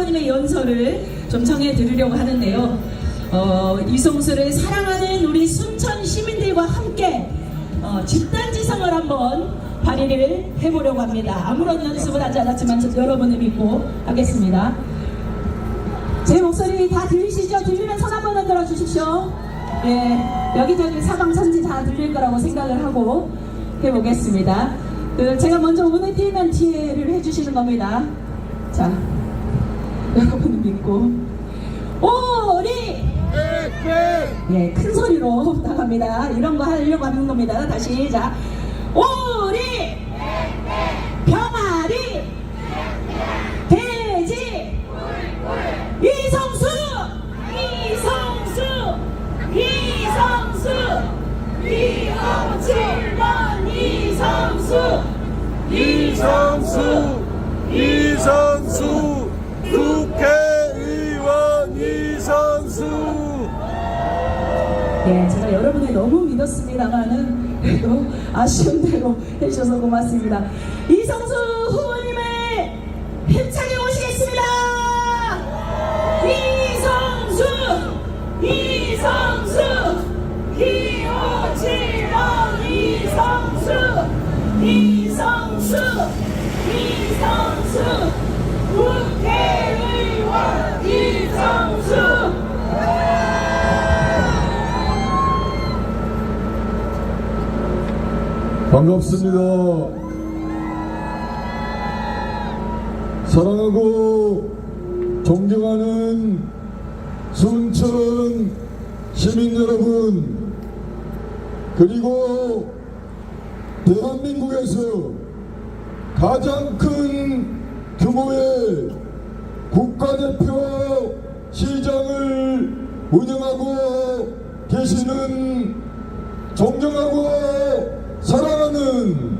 후보님의 연설을 좀 청해 드리려고 하는데요. 어, 이성수를 사랑하는 우리 순천 시민들과 함께 어, 집단지성을 한번 발휘를 해보려고 합니다. 아무런 연습은 하지 않았지만 저- 여러분을 믿고 하겠습니다. 제 목소리 다 들리시죠? 들리면 손 한번 흔들어 주십시오. 예, 여기저기 사방천지 다 들릴 거라고 생각을 하고 해보겠습니다. 그 제가 먼저 오늘 띄면 뒤에를 해주시는 겁니다. 자, 여러분을 믿고. 오리 예, 큰 소리로 부탁합니다. 이런 거 하려고 하는 겁니다. 다시 자, 오리 병아리 믿었습니다만은 그래도 아쉬운 대로 해주셔서 고맙습니다. 이성수 후보님을 힘차게 모시겠습니다. 이성수, 이성수, 기호칠번 이성수, 이성수, 이성수, 국회의원 이성수. 반갑습니다. 사랑하고 존경하는 순천 시민 여러분 그리고 대한민국에서 가장 큰 규모의 국가대표 시장을 운영하고 계시는 존경하고 사랑하는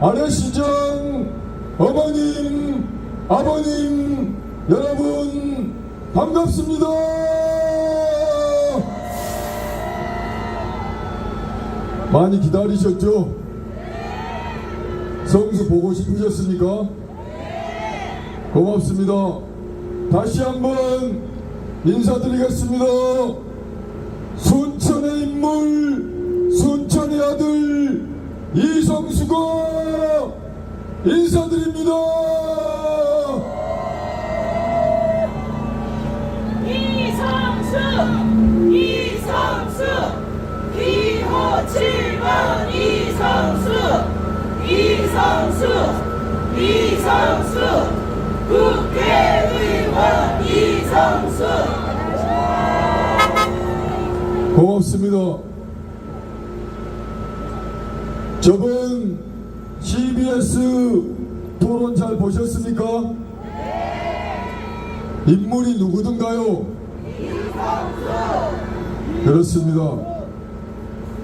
아래 시장 어머님 아버님 여러분 반갑습니다 많이 기다리셨죠? 성수 보고 싶으셨습니까? 고맙습니다. 다시 한번 인사드리겠습니다. 순천의 인물, 순천의 아들 이성수가 인사드립니다. 이성수 이성수 기호 7번 이성수 이성수 이성수 국회의원 이성수 고맙습니다. 저번 CBS 토론 잘 보셨습니까? 인물이 누구든가요? 그렇습니다.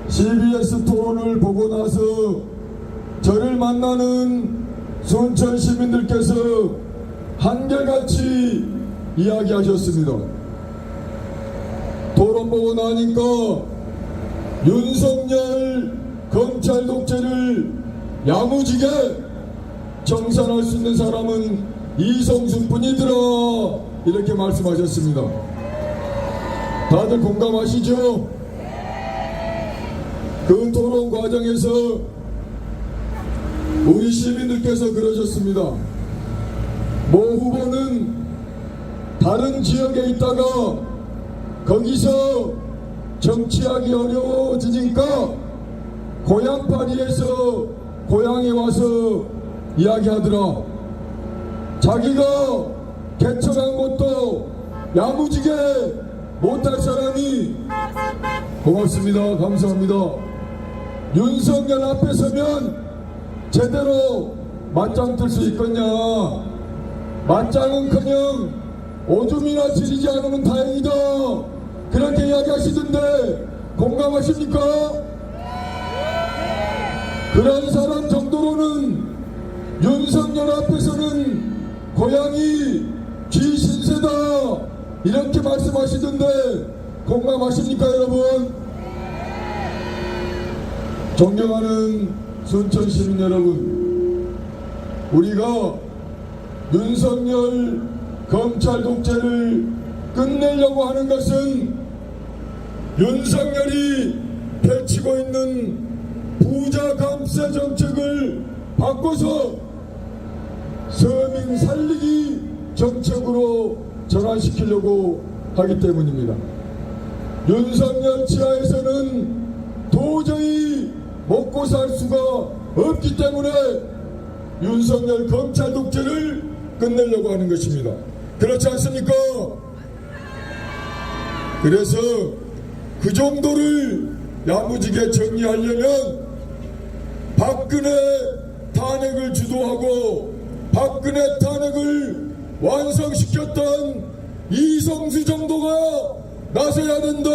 CBS 토론을 보고 나서 저를 만나는 순천 시민들께서 한결같이 이야기하셨습니다. 토론 보고 나니까 윤석열 검찰 독재를 야무지게 청산할 수 있는 사람은 이성수뿐이더라 이렇게 말씀하셨습니다. 다들 공감하시죠? 그 토론 과정에서 우리 시민들께서 그러셨습니다. 모 후보는 다른 지역에 있다가 거기서 정치하기 어려워지니까 고향 파리에서 고향에 와서 이야기하더라. 자기가 개척한 것도 야무지게 못할 사람이 고맙습니다. 감사합니다. 윤석열 앞에 서면 제대로 맞짱 뜰 수 있겠냐. 맞짱은커녕 오줌이나 지리지 않으면 다행이다. 그렇게 이야기하시던데 공감하십니까? 그런 사람 정도로는 윤석열 앞에서는 고향이 귀신세다 이렇게 말씀하시던데 공감하십니까 여러분? 존경하는 순천 시민 여러분 우리가 윤석열 검찰 독재를 끝내려고 하는 것은 윤석열이 펼치고 있는 부자 감세 정책을 바꿔서 서민 살리기 정책으로 전환시키려고 하기 때문입니다. 윤석열 지하에서는 도저히 먹고 살 수가 없기 때문에 윤석열 검찰 독재를 끝내려고 하는 것입니다. 그렇지 않습니까? 그래서 그 정도를 야무지게 정리하려면 박근혜 탄핵을 주도하고 박근혜 탄핵을 완성시켰던 이성수 정도가 나서야 된다.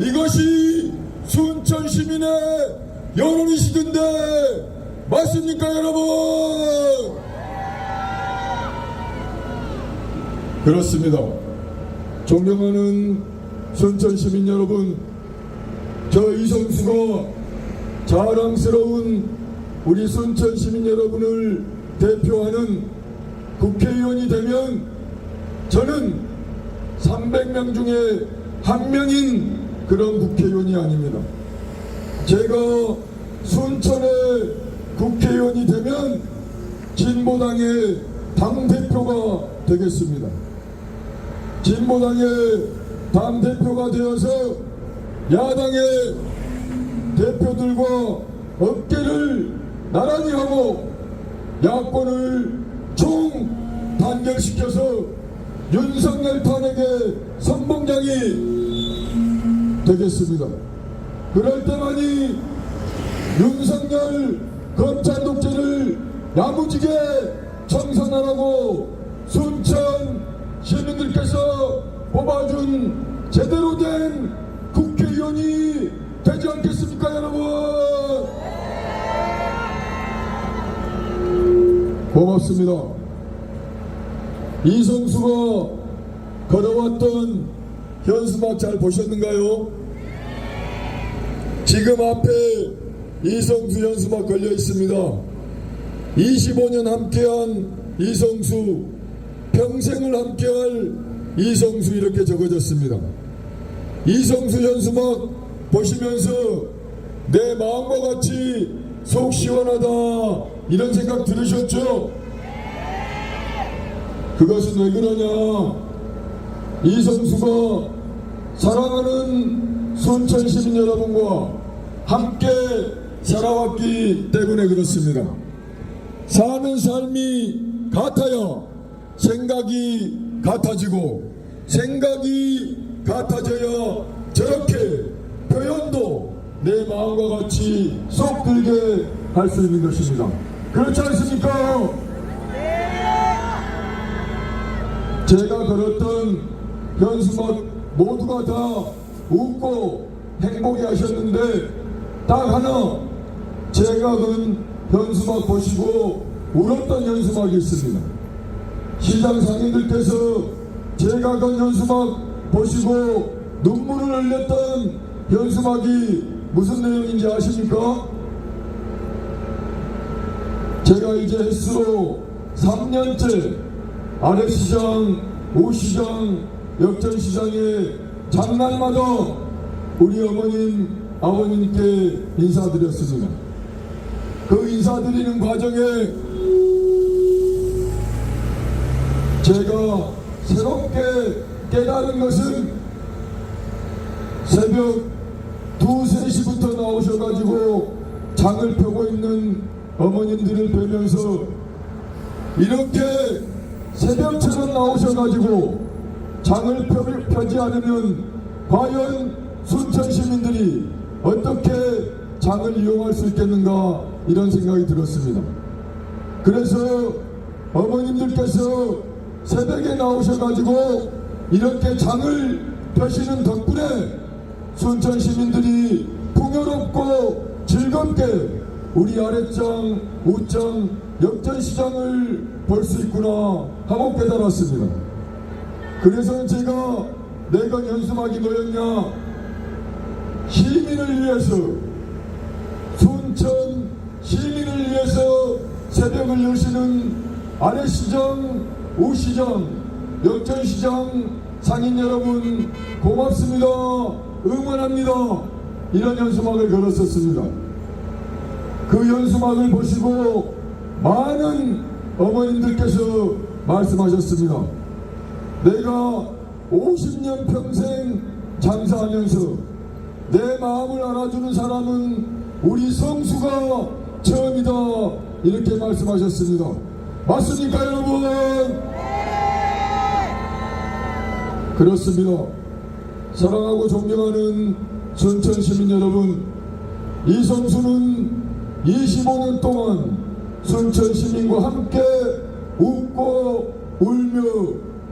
이것이 순천 시민의 여론이시던데 맞습니까 여러분? 그렇습니다. 존경하는 순천 시민 여러분, 저 이성수가 자랑스러운 우리 순천 시민 여러분을 대표하는 국회의원이 되면 저는 300명 중에 한 명인 그런 국회의원이 아닙니다. 제가 순천의 국회의원이 되면 진보당의 당대표가 되겠습니다. 진보당의 당대표가 되어서 야당의 대표들과 어깨를 나란히 하고 야권을 총 단결시켜서 윤석열 탄핵의 선봉장이 되겠습니다. 그럴 때만이 윤석열 검찰 독재를 야무지게 청산하라고 순천 시민들께서 뽑아준 제대로 된 국회의원이 되지 않겠습니까 여러분 고맙습니다 이성수가 걸어왔던 현수막 잘 보셨는가요? 지금 앞에 이성수 현수막 걸려 있습니다 25년 함께한 이성수 평생을 함께할 이성수 이렇게 적어졌습니다. 이성수 현수막 보시면서 내 마음과 같이 속 시원하다 이런 생각 들으셨죠? 그것은 왜 그러냐? 이성수가 사랑하는 순천 시민 여러분과 함께 살아왔기 때문에 그렇습니다. 사는 삶이 같아야 생각이 같아지고 생각이 같아져야 저렇게 표현도 내 마음과 같이 쏙 들게 할 수 있는 것입니다. 그렇지 않습니까? 제가 걸었던 현수막 모두가 다 웃고 행복해 하셨는데 딱 하나 제가 건 현수막 보시고 울었던 현수막이 있습니다. 시장 상인들께서 제가 건 현수막 보시고 눈물을 흘렸던 현수막이 무슨 내용인지 아십니까? 제가 이제 횟수로 3년째 아래시장, 우시장, 역전시장에 장날마다 우리 어머님, 아버님께 인사드렸습니다. 그 인사드리는 과정에 제가 새롭게 깨달은 것은 새벽 2, 3시부터 나오셔가지고 장을 펴고 있는 어머님들을 뵈면서 이렇게 새벽처럼 나오셔가지고 장을 펴, 펴지 않으면 과연 순천 시민들이 어떻게 장을 이용할 수 있겠는가 이런 생각이 들었습니다. 그래서 어머님들께서 새벽에 나오셔가지고 이렇게 장을 펴시는 덕분에 순천 시민들이 풍요롭고 즐겁게 우리 아랫장, 우장, 역전시장을 볼 수 있구나 하고 깨달았습니다. 그래서 제가 내가 연수막이 뭐였냐 시민을 위해서 순천 시민을 위해서 새벽을 여시는 아래시장 우시장, 역전시장 상인 여러분 고맙습니다. 응원합니다. 이런 연수막을 걸었었습니다. 그 연수막을 보시고 많은 어머님들께서 말씀하셨습니다. 내가 50년 평생 장사하면서 내 마음을 알아주는 사람은 우리 성수가 처음이다 이렇게 말씀하셨습니다. 맞습니까 여러분? 그렇습니다. 사랑하고 존경하는 순천 시민 여러분, 이성수는 25년 동안 순천 시민과 함께 웃고 울며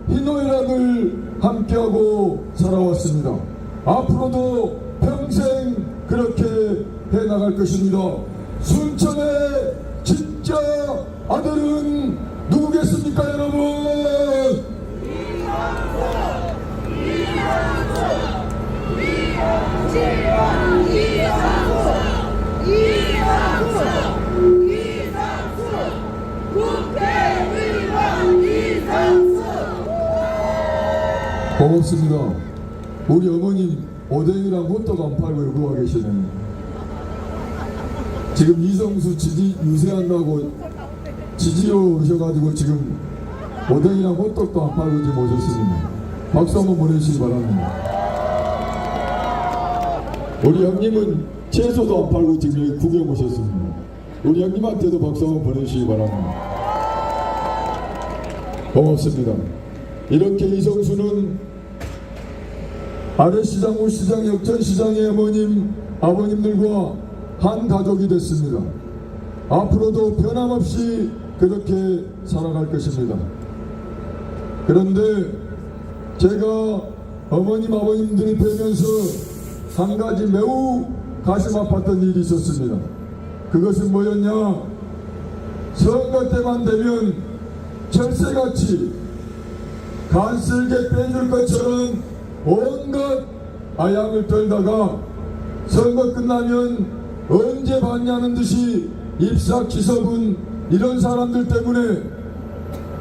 희노애락을 함께하고 살아왔습니다. 앞으로도 평생 그렇게 해 나갈 것입니다. 순천의 진짜 아들은 누구겠습니까, 여러분? 이상수 이상수 국회의원 이상수 고맙습니다. 우리 어머님 오뎅이랑 호떡 안 팔고 여기 와 계시네. 지금 이성수 지지 유세한다고 지지로 오셔가지고 지금 오뎅이랑 호떡도 안 팔고 지금 오셨습니다. 박수 한번 보내주시기 바랍니다. 우리 형님은 채소도 안 팔고 지금 여기 구경 오셨습니다. 우리 형님한테도 박수 한번 보내주시기 바랍니다. 고맙습니다. 이렇게 이성수는 아래시장, 우시장, 역전시장의 어머님, 아버님들과 한 가족이 됐습니다. 앞으로도 변함없이 그렇게 살아갈 것입니다. 그런데 제가 어머님, 아버님들을 뵈면서 한 가지 매우 가슴 아팠던 일이 있었습니다. 그것은 뭐였냐? 선거 때만 되면 철새같이 간쓸게 빼줄 것처럼 온갖 아양을 떨다가 선거 끝나면 언제 받냐는 듯이 입사기섭은 이런 사람들 때문에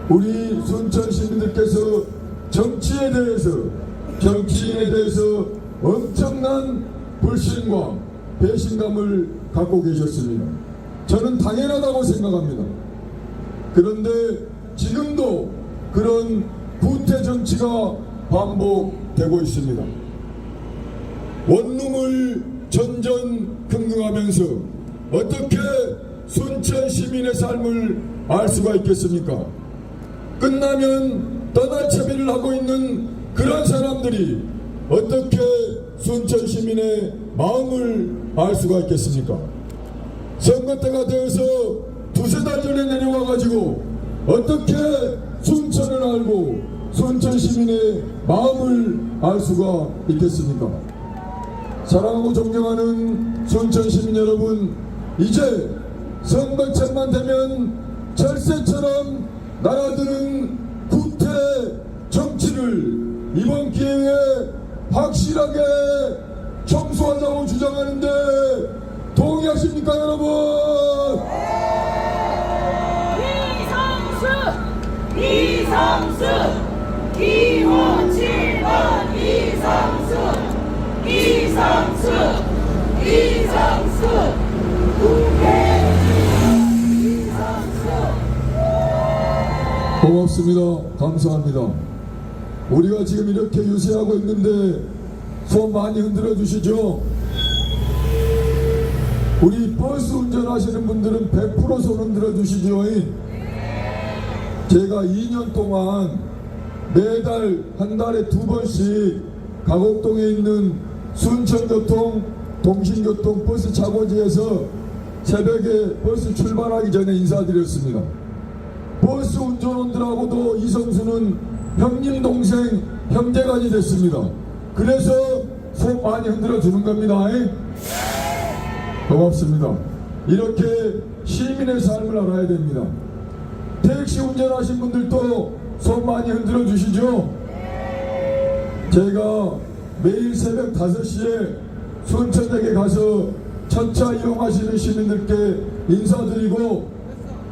우리 순천 시민들께서 정치에 대해서 정치인에 대해서 엄청난 불신과 배신감을 갖고 계셨습니다. 저는 당연하다고 생각합니다. 그런데 지금도 그런 구태 정치가 반복되고 있습니다. 원룸을 전전긍긍하면서 어떻게 순천 시민의 삶을 알 수가 있겠습니까? 끝나면 떠날 채비를 하고 있는 그런 사람들이 어떻게 순천 시민의 마음을 알 수가 있겠습니까? 선거 때가 되어서 두세 달 전에 내려와 가지고 어떻게 순천을 알고 순천 시민의 마음을 알 수가 있겠습니까? 사랑하고 존경하는 순천 시민 여러분, 이제 선거철만 되면 철새처럼 날아드는 구태 정치를 이번 기회에 확실하게 청소하자고 주장하는데 동의하십니까 여러분? 이상수 이상수 기호 7번 이상수 이상수 이상수 국회 고맙습니다. 감사합니다. 우리가 지금 이렇게 유세하고 있는데 손 많이 흔들어 주시죠. 우리 버스 운전하시는 분들은 100%손 흔들어 주시죠. 제가 2년 동안 매달 한 달에 두 번씩 가곡동에 있는 순천교통 동신교통 버스 차고지에서 새벽에 버스 출발하기 전에 인사드렸습니다. 버스 운전원들하고도 이성수는 형님 동생 형제간이 됐습니다. 그래서 손 많이 흔들어 주는 겁니다. 고맙습니다. 이렇게 시민의 삶을 알아야 됩니다. 택시 운전하신 분들도 손 많이 흔들어 주시죠. 제가 매일 새벽 5시에 순천역에 가서 첫차 이용하시는 시민들께 인사드리고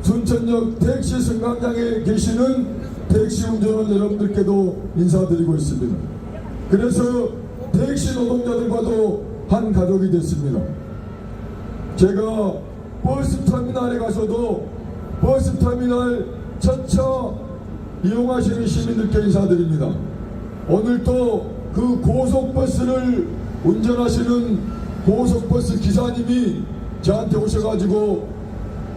순천역 택시 승강장에 계시는 택시 운전하는 여러분들께도 인사드리고 있습니다. 그래서 택시 노동자들과도 한 가족이 됐습니다. 제가 버스 터미널에 가서도 버스 터미널 첫차 이용하시는 시민들께 인사드립니다. 오늘도 그 고속버스를 운전하시는 고속버스 기사님이 저한테 오셔가지고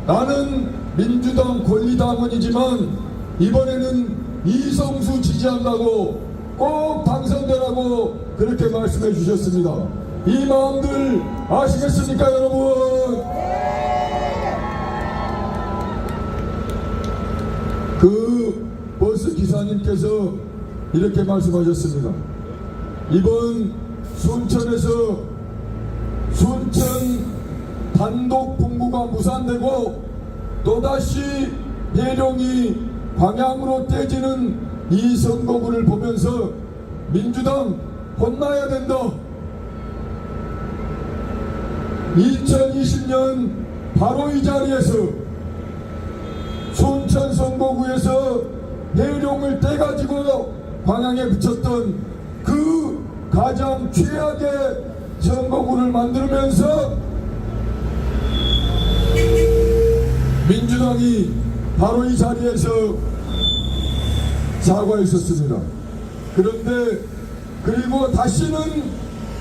나는 민주당 권리당원이지만 이번에는 이성수 지지한다고 꼭 당선되라고 그렇게 말씀해 주셨습니다. 이 마음들 아시겠습니까 여러분? 그 버스 기사님께서 이렇게 말씀하셨습니다. 이번 순천에서 순천 단독 분구가 무산되고 또다시 해룡이 방향으로 떼지는 이 선거구를 보면서 민주당 혼나야 된다. 2020년 바로 이 자리에서 순천 선거구에서 해룡을 떼가지고 방향에 붙였던 그 가장 최악의 선거구를 만들면서 민주당이 바로 이 자리에서 사과했었습니다. 그런데 그리고 다시는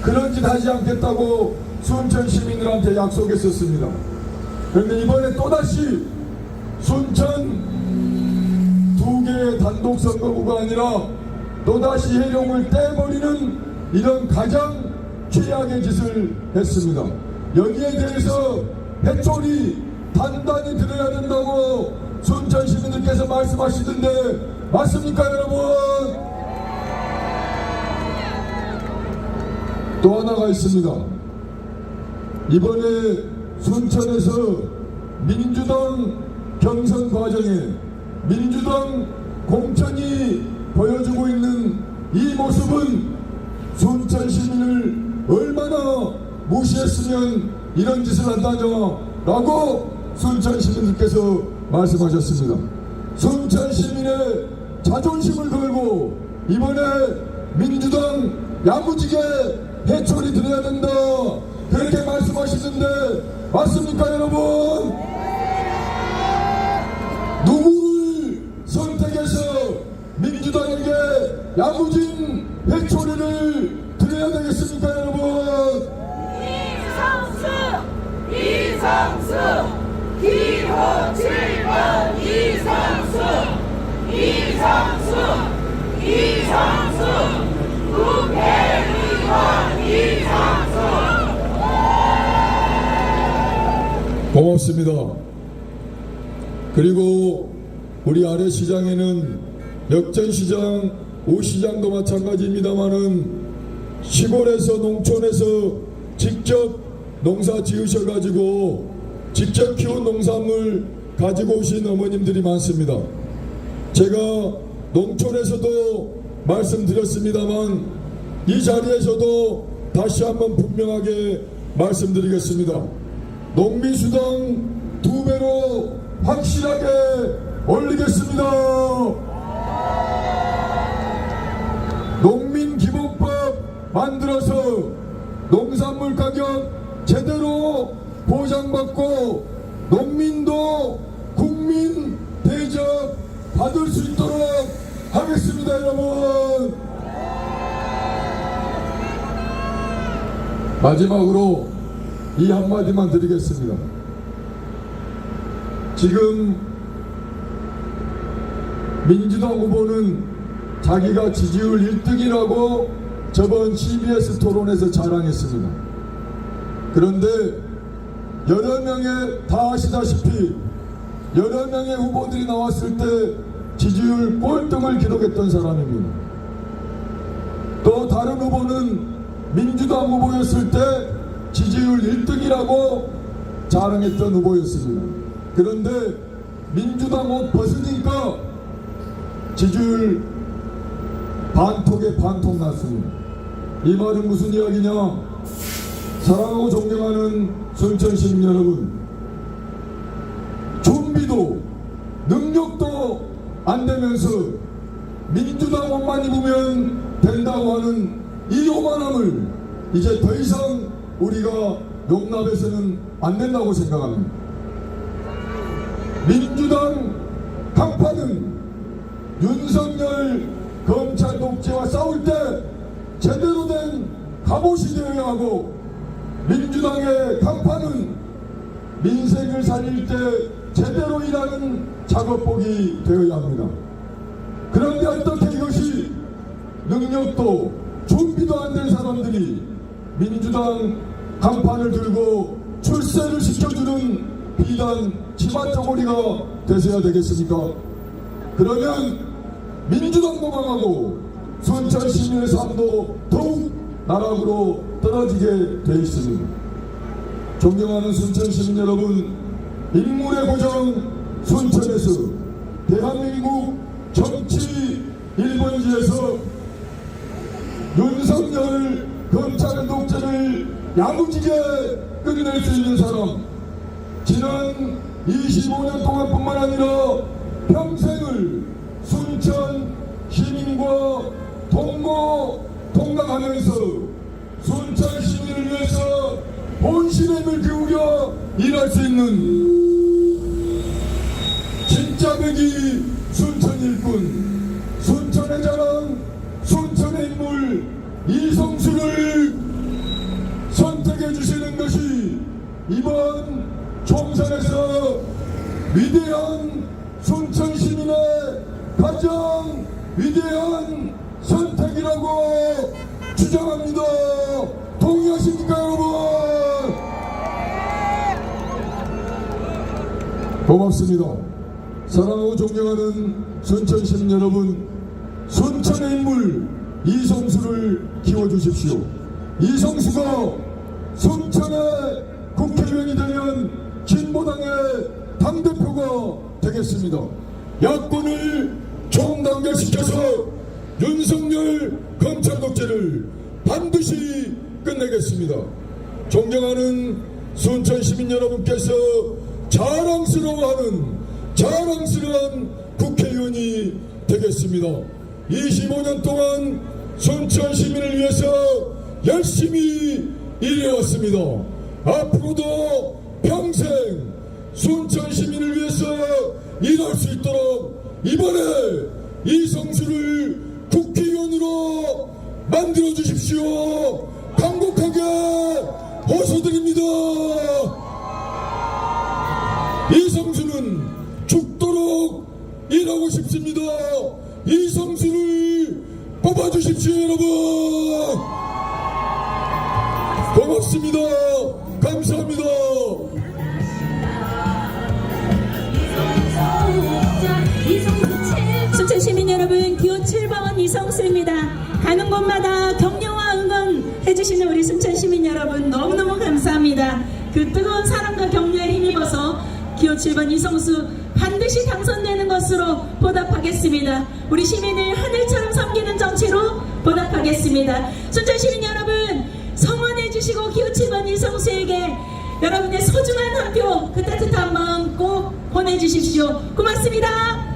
그런 짓 하지 않겠다고 순천 시민들한테 약속했었습니다. 그런데 이번에 또다시 순천 두 개의 단독 선거구가 아니라 또다시 해룡을 떼버리는 이런 가장 최악의 짓을 했습니다. 여기에 대해서 해초리 단단히 들어야 된다고 순천 시민들께서 말씀하시던데 맞습니까 여러분? 또 하나가 있습니다. 이번에 순천에서 민주당 경선 과정에 민주당 공천이 보여주고 있는 이 모습은 순천 시민을 얼마나 무시했으면 이런 짓을 한다냐라고 순천 시민들께서 말씀하셨습니다. 순천 시민의 자존심을 걸고 이번에 민주당 야무지게 해초리 들어야 된다 그렇게 말씀하시는데 맞습니까 여러분? 누구를 선택해서 민주당에게 야무진 해초리를 드려야 되겠습니까 여러분? 이성수 이성수 기호 7번 이성수 이성수 이성수 국회의원 이성수 고맙습니다. 그리고 우리 아래 시장에는 역전시장, 오시장도 마찬가지입니다만은 시골에서 농촌에서 직접 농사 지으셔가지고 직접 키운 농산물 가지고 오신 어머님들이 많습니다. 제가 농촌에서도 말씀드렸습니다만 이 자리에서도 다시 한번 분명하게 말씀드리겠습니다. 농민수당 두 배로 확실하게 올리겠습니다. 농민기본법 만들어서 농산물 가격 제대로 보장받고 농민도 국민 대접 받을 수 있도록 하겠습니다, 여러분. 마지막으로 이 한마디만 드리겠습니다. 지금 민주당 후보는 자기가 지지율 1등이라고 저번 CBS 토론에서 자랑했습니다. 그런데 여러 명의 다 아시다시피 여러 명의 후보들이 나왔을 때 지지율 꼴등을 기록했던 사람입니다. 또 다른 후보는 민주당 후보였을 때 지지율 1등이라고 자랑했던 후보였습니다. 그런데 민주당 옷 벗으니까 지지율 반톡에 반톡 났습니다. 이 말은 무슨 이야기냐? 사랑하고 존경하는 순천 시민 여러분, 준비도 능력도 안 되면서 민주당 옷만 입으면 된다고 하는 이 요만함을 이제 더 이상 우리가 용납해서는 안 된다고 생각합니다. 민주당 강파는 윤석열 검찰 독재와 싸울 때 제대로 된 갑옷이 되어야 하고 민주당의 강파는 민생을 살릴 때 제대로 일하는 작업복이 되어야 합니다. 그런데 어떻게 이것이 능력도 준비도 안 된 사람들이 민주당 간판을 들고 출세를 시켜주는 비단 치마저고리가 되셔야 되겠습니까? 그러면 민주당도 망하고 순천 시민의 삶도 더욱 나락으로 떨어지게 돼 있습니다. 존경하는 순천 시민 여러분, 인물의 고장 순천에서 대한민국 정치 1번지에서 윤석열 검찰 독재를 야무지게 끝낼 수 있는 사람, 지난 25년 동안뿐만 아니라 평생을 순천 시민과 동거 동강하면서 순천 시민을 위해서 본신의 힘을 기울여 일할 수 있는 진짜 백이 순천 일꾼 순천의 자랑 순천의 인물 이성수를 선택해 주시는 것이 이번 총선에서 위대한 순천 시민의 가장 위대한 선택이라고 주장합니다. 동의하십니까 여러분? 고맙습니다. 사랑하고 존경하는 순천 시민 여러분, 순천의 인물 이성수를 키워주십시오. 이성수가 순천의 국회의원이 되면 진보당의 당대표가 되겠습니다. 야권을 총단결시켜서 윤석열 검찰 독재를 반드시 끝내겠습니다. 존경하는 순천 시민 여러분께서 자랑스러워하는 자랑스러운 국회의원이 되겠습니다. 25년 동안 순천 시민을 위해서 열심히 일해왔습니다. 앞으로도 평생 순천 시민을 위해서 일할 수 있도록 이번에 이성수를 국회의원으로 만들어 주십시오. 강곡하게 호소드립니다. 이성수는 죽도록 일하고 싶습니다. 이성수를 뽑아주십시오, 여러분. 고맙습니다. 감사합니다. 이성수입니다. 가는 곳마다 격려와 응원 해 주시는 우리 순천 시민 여러분 너무너무 감사합니다. 그 뜨거운 사랑과 격려에 힘입어서 기호 7번 이성수 반드시 당선되는 것으로 보답하겠습니다. 우리 시민을 하늘처럼 섬기는 정치로 보답하겠습니다. 순천 시민 여러분, 성원해 주시고 기호 7번 이성수에게 여러분의 소중한 한 표, 그 따뜻한 마음 꼭 보내주십시오. 고맙습니다.